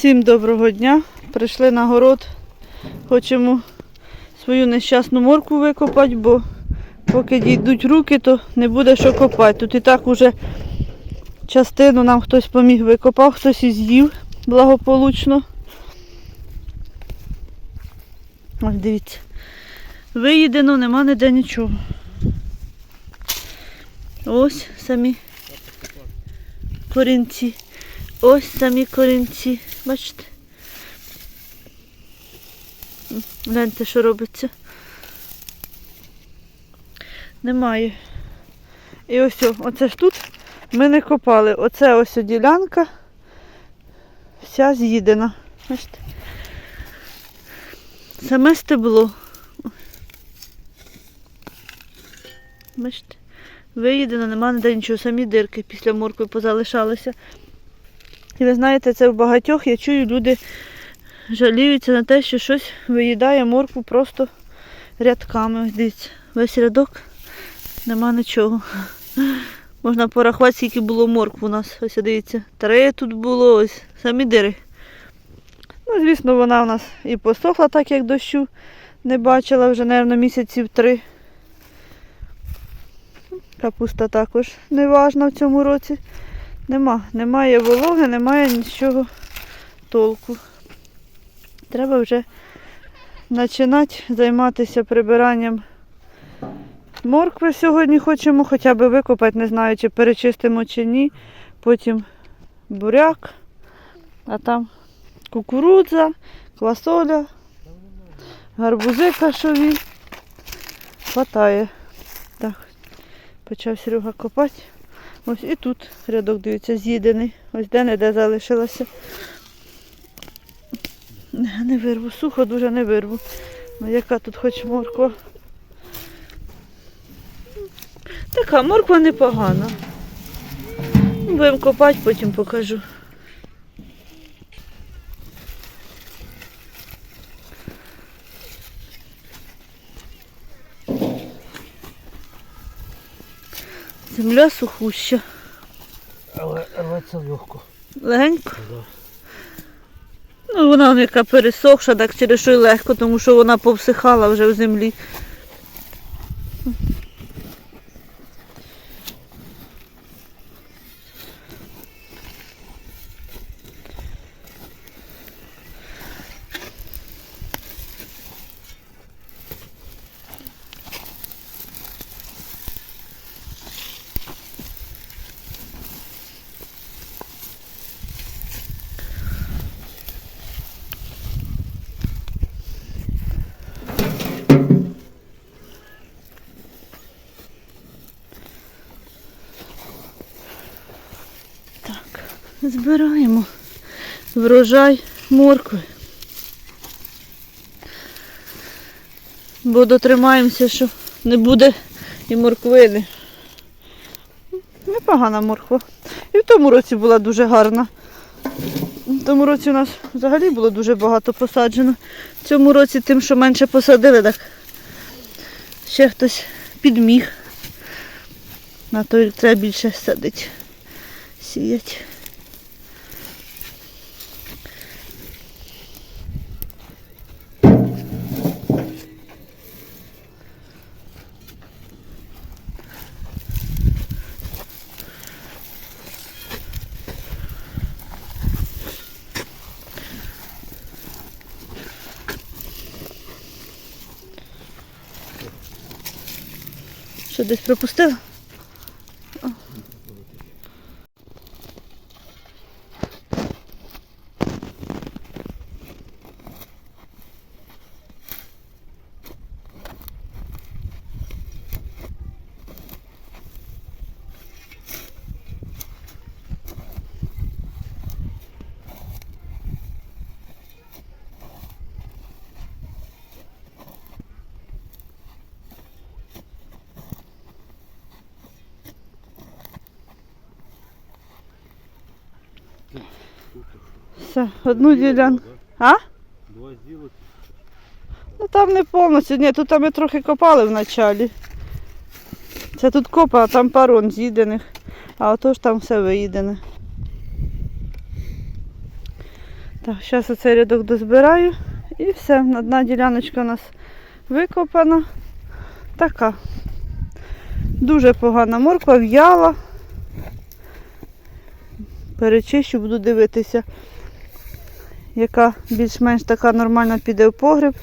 Всім доброго дня. Прийшли на город. Хочемо свою нещасну морку викопати, бо поки дійдуть руки, то не буде що копати. Тут і так уже частину нам хтось поміг викопав, хтось і з'їв благополучно. Ось дивіться. Виїдено, нема ніде нічого. Ось самі корінці. Ось самі корінці. Бачите? Гляньте, що робиться. Немає. І ось, оце ж тут ми не копали. Оце ось ділянка. Вся з'їдена. Бачите? Саме стебло. Бачите? Виїдено, нема ніде нічого, самі дирки після моркви позалишалися. І ви знаєте, це в багатьох, я чую, люди жаліються на те, що щось виїдає моркву просто рядками. Ось дивіться, весь рядок, нема нічого. Можна порахувати, скільки було моркв у нас. Ось дивіться, три тут було, ось самі дири. Ну, звісно, вона у нас і посохла, так як дощу не бачила вже, мабуть, місяців три. Капуста також неважна в цьому році. Нема, немає вологи, немає нічого толку. Треба вже починати займатися прибиранням моркви сьогодні хочемо хоча б викопати, не знаю, чи перечистимо чи ні. Потім буряк, а там кукурудза, квасоля, гарбузи кашові. Хватає. Так, почав Серега копати. Ось і тут рядок, дивіться, з'їдений. Ось де не де залишилося. Не, вирву, сухо дуже не вирву. Ну яка тут хоч морква. Така морква непогана. Будемо копати, потім покажу. Земля сухуща. Але рветься легко. Легенько. Да. Ну, вона яка пересохша, так через що й легко, тому що вона повсихала вже в землі. Збираємо врожай моркви. Бо дотримаємося, що не буде і морквини. Непогана морква. І в тому році була дуже гарна. В тому році у нас взагалі було дуже багато посаджено. В цьому році тим, що менше посадили, так ще хтось підміг. На той треба більше садити сіять. Що десь пропустила? Все, одну ділянку. А? Два зілок. Ну там не повністю. Ні, тут ми трохи копали в началі. Це тут копа, а там парон з'їдених. А ото ж там все виїдене. Так, зараз оцей рядок дозбираю і все. Одна діляночка у нас викопана. Така. Дуже погана морква, в'яла. Перечищу, буду дивитися, яка більш-менш така нормальна піде в погріб,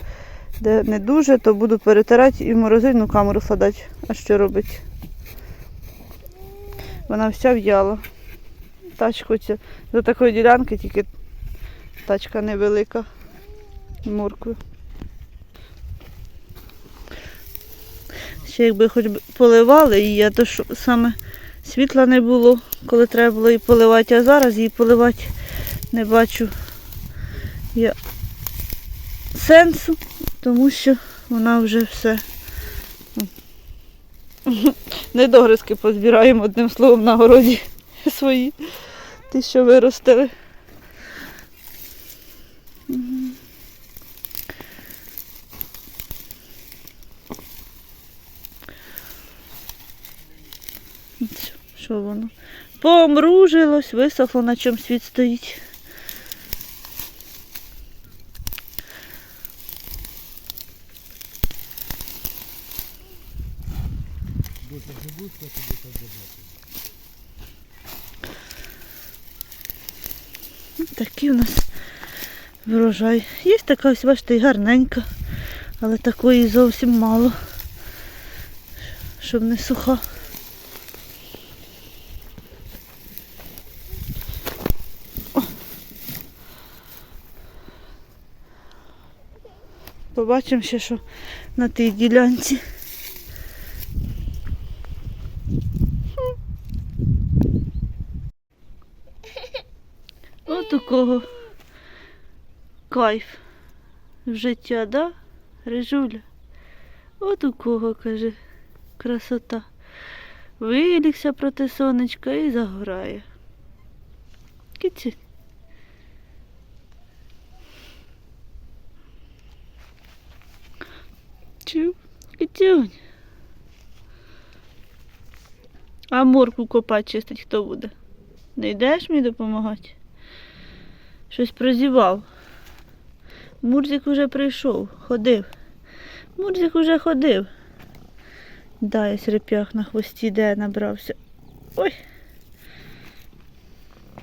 де не дуже, то буду перетирати і в морозильну камеру садати. А що робити? Вона вся в'яла. Тачку цю. До такої ділянки тільки тачка невелика. Моркви. Ще якби хоч поливали її, а то що саме світла не було, коли треба було її поливати, а зараз її поливати не бачу я сенсу, тому що вона вже все. Недогризки позбираємо одним словом на городі свої, ті, що виростили. Що воно? Помружилось, висохло, на чому світ стоїть. Ось Такий у нас врожай. Є така ось, бачите, гарненька, але такої зовсім мало, щоб не суха. Побачимо ще, що на тій ділянці. От у кого кайф в життя, да? Рижуля? От у кого, каже, красота. Вилігся проти сонечка і загорає. Киці. Чув? Китюнь. А морку копати чистить хто буде? Не йдеш мені допомагати? Щось прозівав. Мурзик уже прийшов, ходив. Мурзик уже ходив. Да, ось реп'ях на хвості, де набрався. Ой.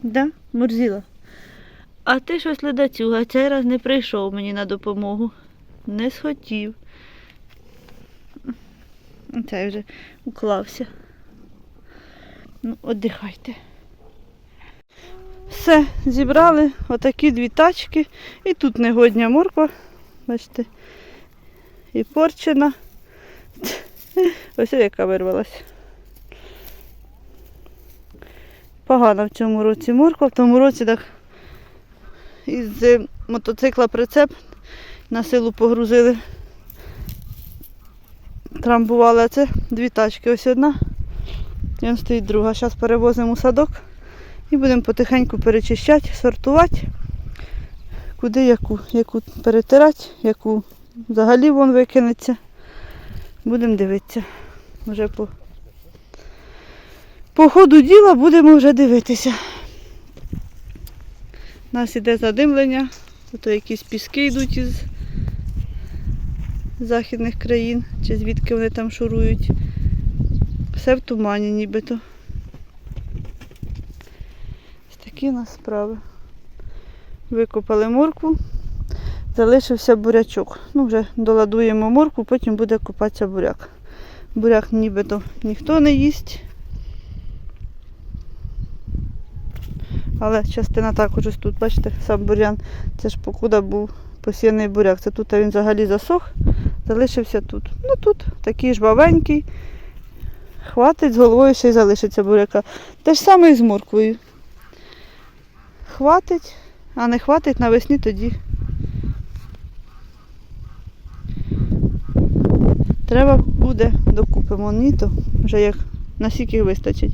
Да, Мурзіла. А ти щось ледацюга, цей раз не прийшов мені на допомогу. Не схотів. Цей вже уклався. Ну, віддихайте. Все, зібрали отакі дві тачки. І тут негодня морква. Бачите, і порчена. Ось яка вирвалась. Погано в цьому році морква. В тому році так із е, мотоцикла прицеп на силу погрузили. Трамбували, а це дві тачки. Ось одна. І он стоїть друга. Зараз перевозимо у садок. І будемо потихеньку перечищати, сортувати, куди яку, яку перетирати, яку взагалі вон викинеться. Будемо дивитися. Вже по, по ходу діла будемо вже дивитися. У нас іде задимлення, то якісь піски йдуть із західних країн, чи звідки вони там шурують. Все в тумані нібито. Ось такі нас справи. Викопали моркву, залишився бурячок. Ну, вже доладуємо моркву, потім буде копатися буряк. Буряк нібито ніхто не їсть. Але частина також ось тут, бачите, сам бурян. Це ж покуда був посіяний буряк. Це тут він взагалі засох, залишився тут. Ну тут такий ж бавенький. Хватить з головою ще й залишиться буряка. Те ж саме і з морквою. Хватить, а не хватить навесні тоді. Треба буде докупимо ніто, вже як наскільки вистачить.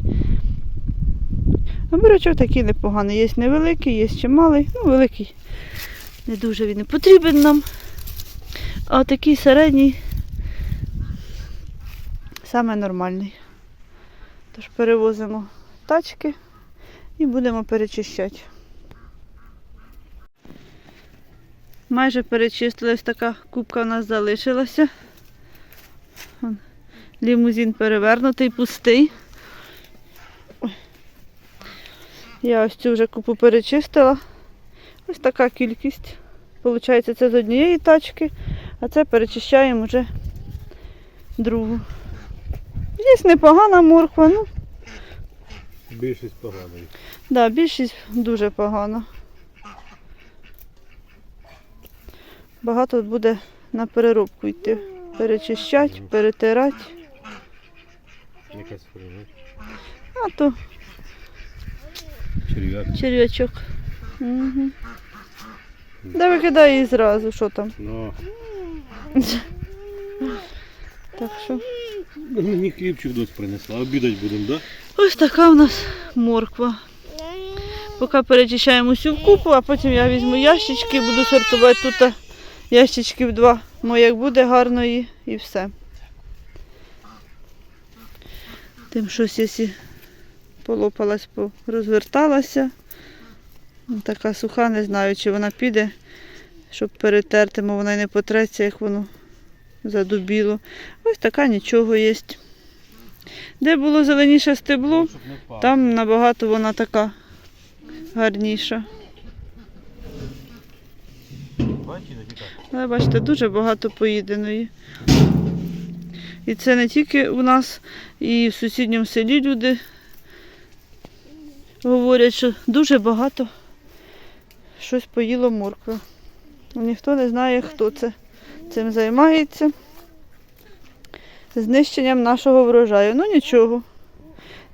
А бурячок такий непоганий. Є невеликий, є чималий. Ну, великий. Не дуже він і потрібен нам. А такий середній саме нормальний. Тож перевозимо тачки і будемо перечищати. Майже перечистили, ось така кубка у нас залишилася. Вон, Лімузин перевернутий, пустий. Я ось цю вже купу перечистила. Ось така кількість. Получається, це з однієї тачки, а це перечищаємо вже другу. Є непогана морква, ну, Більшість поганої. да, більшість дуже погана. Багато буде на переробку йти. Перечищати, перетирати. Якась хрена. А то Черв'як. черв'ячок. Угу. Да викидай її зразу, що там. Ну, Так що. мені хлібчик дось принесла. Обідать будемо, да? Ось така в нас морква. Поки перечищаємо всю в купу, а потім я візьму ящички, буду сортувати тут ящичків два. Мо як буде гарно і, і все. Тим щось, якщо полопалась, розверталася. Така суха, не знаю, чи вона піде, щоб перетерти, бо вона й не потреться, як воно задубіло. Ось така нічого є. Де було зеленіше стебло, там набагато вона така гарніша. Але бачите, дуже багато поїденої. І це не тільки у нас, і в сусідньому селі люди говорять, що дуже багато щось поїло моркви. Ніхто не знає, хто це цим займається. Знищенням нашого врожаю. Ну нічого.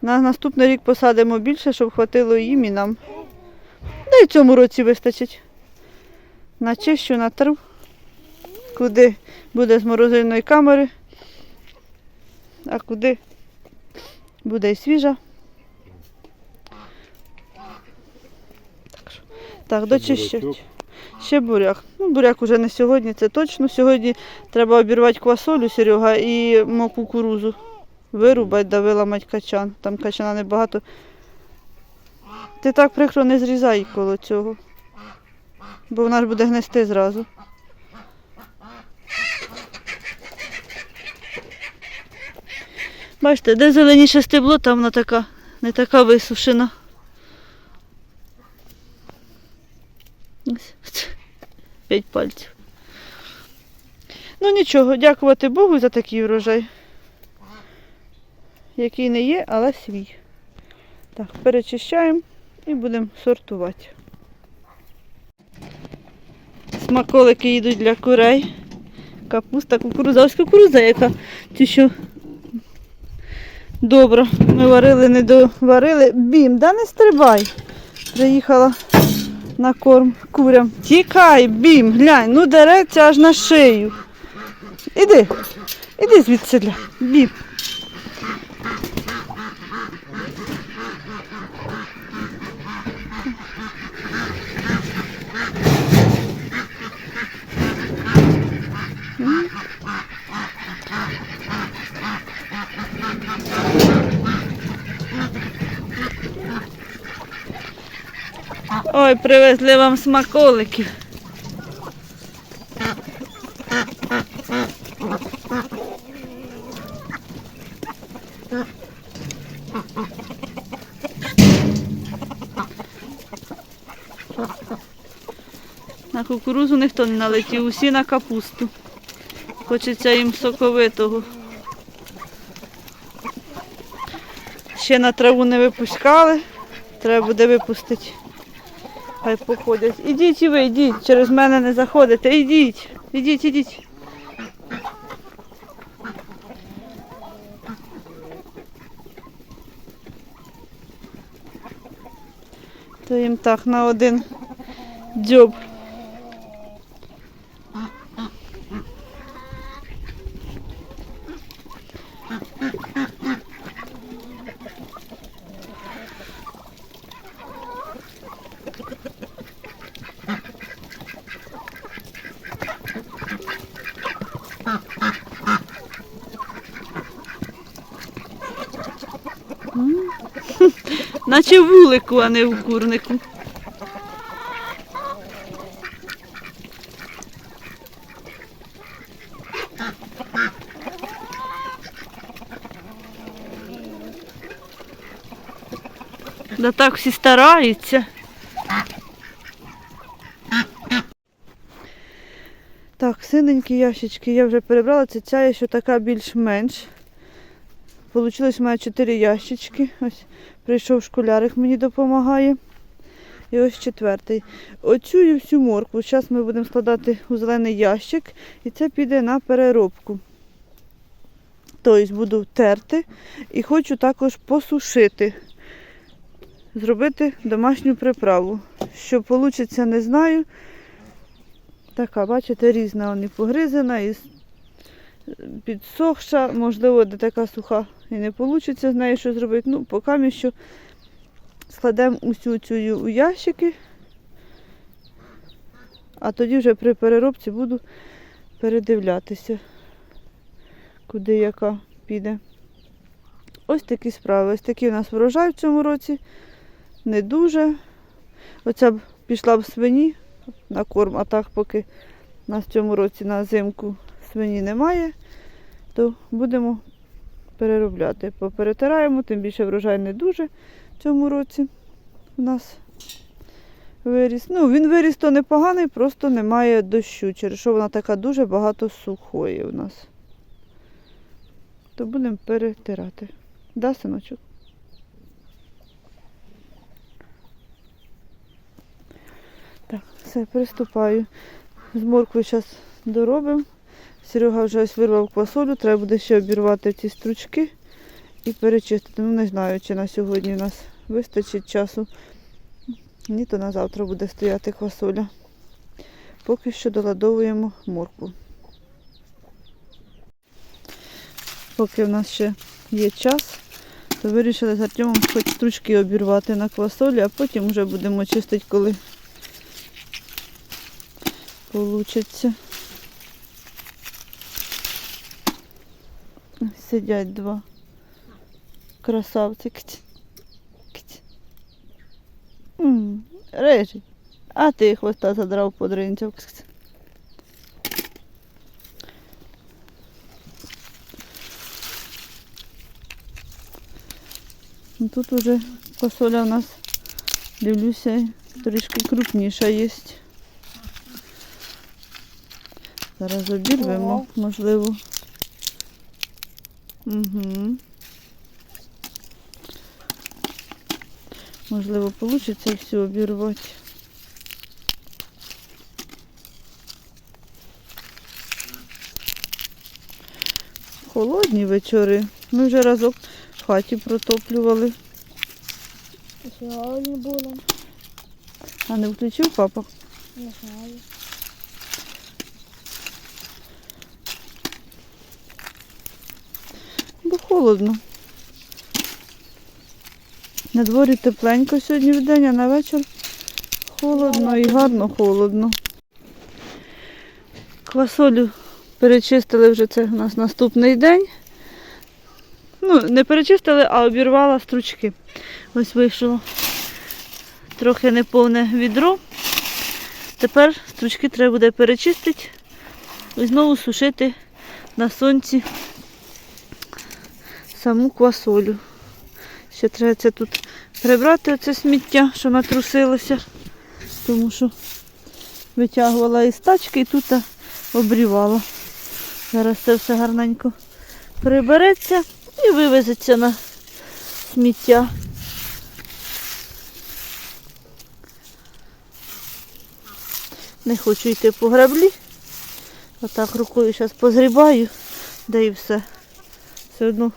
На наступний рік посадимо більше, щоб хватило їм і нам. Да і цьому році вистачить. Начищу, натру, куди буде з морозильної камери, а куди буде і свіжа. Так, що- так дочищать. Ще буряк. Ну, буряк уже не сьогодні, це точно. Сьогодні треба обірвати квасолю, Серега, і мо кукурузу. Вирубати, да виламати качан. Там качана небагато. Ти так прикро не зрізай коло цього. Бо вона ж буде гнести зразу. Бачите, де зеленіше стебло, там вона така, не така висушена. П'ять пальців. Ну нічого, дякувати Богу за такий врожай. Який не є, але свій. Так, перечищаємо і будемо сортувати. Смаколики йдуть для курей. Капуста, кукуруза. Ось кукуруза, яка ті, що добре. Ми варили, не доварили. Бім, да не стрибай. Приїхала на корм курям. Тікай, бім, глянь, ну дереться аж на шию. Іди, іди звідси, бім. Ой, привезли вам смаколиків. На кукурузу ніхто не налетів, усі на капусту. Хочеться їм соковитого. Ще на траву не випускали. Треба буде випустити. Хай походять. Ідіть і ви, йдіть, через мене не заходите. Ідіть, ідіть, ідіть. То їм так на один дзьоб. Наче вулику, а не в курнику. Да так всі стараються. Так, синенькі ящички я вже перебрала, це ця є ще така більш-менш. Получилось у мене 4 ящички. Ось прийшов школярик, мені допомагає. І ось четвертий. Оцю і всю моркву. Зараз ми будемо складати у зелений ящик і це піде на переробку. Тобто буду терти і хочу також посушити, зробити домашню приправу. Що вийде, не знаю. Така, бачите, різна вона і погризена, і підсохша, можливо, де така суха і не вийде з нею щось зробити. Ну, поки що складемо усю цю у ящики, а тоді вже при переробці буду передивлятися, куди яка піде. Ось такі справи. Ось такий у нас врожай в цьому році. Не дуже. Оця б пішла б свині на корм, а так поки в цьому році на зимку свині немає, то будемо переробляти. Поперетираємо, тим більше врожай не дуже в цьому році у нас виріс. Ну, він виріс то непоганий, просто немає дощу, через що вона така дуже багато сухої у нас. То будемо перетирати. Да, синочок? Так, все, приступаю. З моркви зараз доробимо. Серега вже ось вирвав квасолю, треба буде ще обірвати ці стручки і перечистити. Ну, не знаю, чи на сьогодні у нас вистачить часу. Ні, то на завтра буде стояти квасоля. Поки що доладовуємо моркву. Поки в нас ще є час, то вирішили з Артемом хоч стручки обірвати на квасолі, а потім вже будемо чистити, коли получиться. Сидять два красавці. Кць. Кць. М, Режі. А ти хвоста задрав подринців. Тут уже фасоля у нас, дивлюся, трішки крупніша є. Зараз обірвемо, можливо. Угу. Можливо, вийде все обірвати. Холодні вечори. Ми вже разок в хаті протоплювали. Сьогодні було, А не включив папа? не знаю. Бо холодно. На дворі тепленько сьогодні в день, а на вечір холодно і гарно холодно. Квасолю перечистили вже це у нас наступний день. Ну, не перечистили, а обірвала стручки. Ось вийшло трохи неповне відро. Тепер стручки треба буде перечистити і знову сушити на сонці саму квасолю. Ще треба це тут прибрати оце сміття, що натрусилося, тому що витягувала із тачки і тут обрівала. Зараз це все гарненько прибереться і вивезеться на сміття. Не хочу йти по граблі. Отак рукою зараз позгрібаю, да і все. Все одно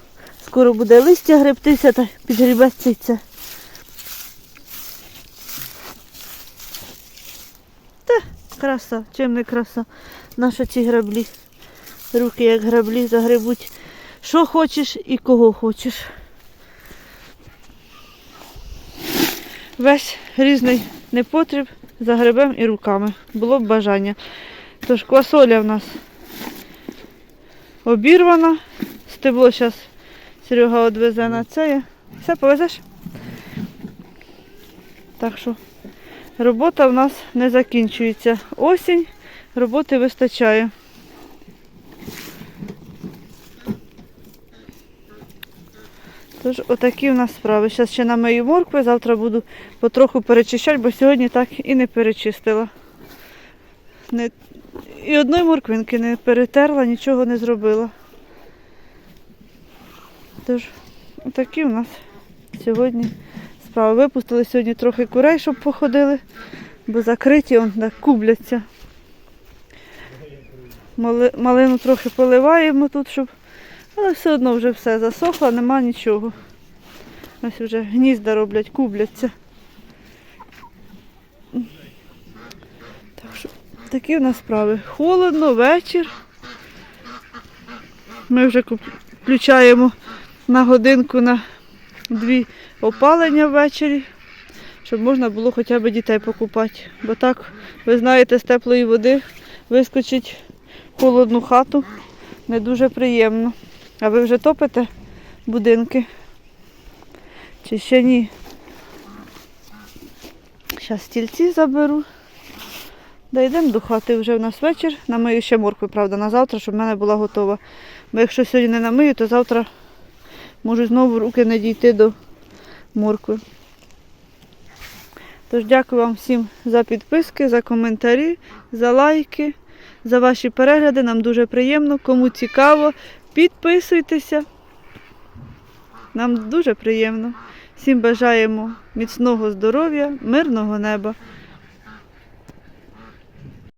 скоро буде листя гребтися та підгрібеться і. Та, краса, чим не краса. Наші ці граблі. Руки як граблі загребуть. Що хочеш і кого хочеш. Весь різний непотріб загребем і руками. Було б бажання. Тож квасоля в нас обірвана. Стебло зараз Серега відвезе на це. Все, повезеш? Так що робота в нас не закінчується. Осінь, роботи вистачає. Тож отакі в нас справи. Зараз ще намию моркви, завтра буду потроху перечищати, бо сьогодні так і не перечистила. Не... І одної морквинки не перетерла, нічого не зробила. Тож, отакі у нас сьогодні справи. Випустили сьогодні трохи курей, щоб походили, бо закриті он так кубляться. Мали- Малину трохи поливаємо тут, щоб. Але все одно вже все засохло, нема нічого. Ось вже гнізда роблять, кубляться. Так що такі в нас справи. Холодно, вечір. Ми вже включаємо на годинку на дві опалення ввечері, щоб можна було хоча б дітей покупати. Бо так, ви знаєте, з теплої води вискочить в холодну хату не дуже приємно. А ви вже топите будинки? Чи ще ні? Зараз стільці заберу. Да йдемо до хати вже у нас вечір. Намию ще моркви, правда, на завтра, щоб в мене була готова. Бо якщо сьогодні не намию, то завтра можуть знову руки не дійти до моркви. Тож дякую вам всім за підписки, за коментарі, за лайки, за ваші перегляди. Нам дуже приємно. Кому цікаво, підписуйтеся. Нам дуже приємно. Всім бажаємо міцного здоров'я, мирного неба.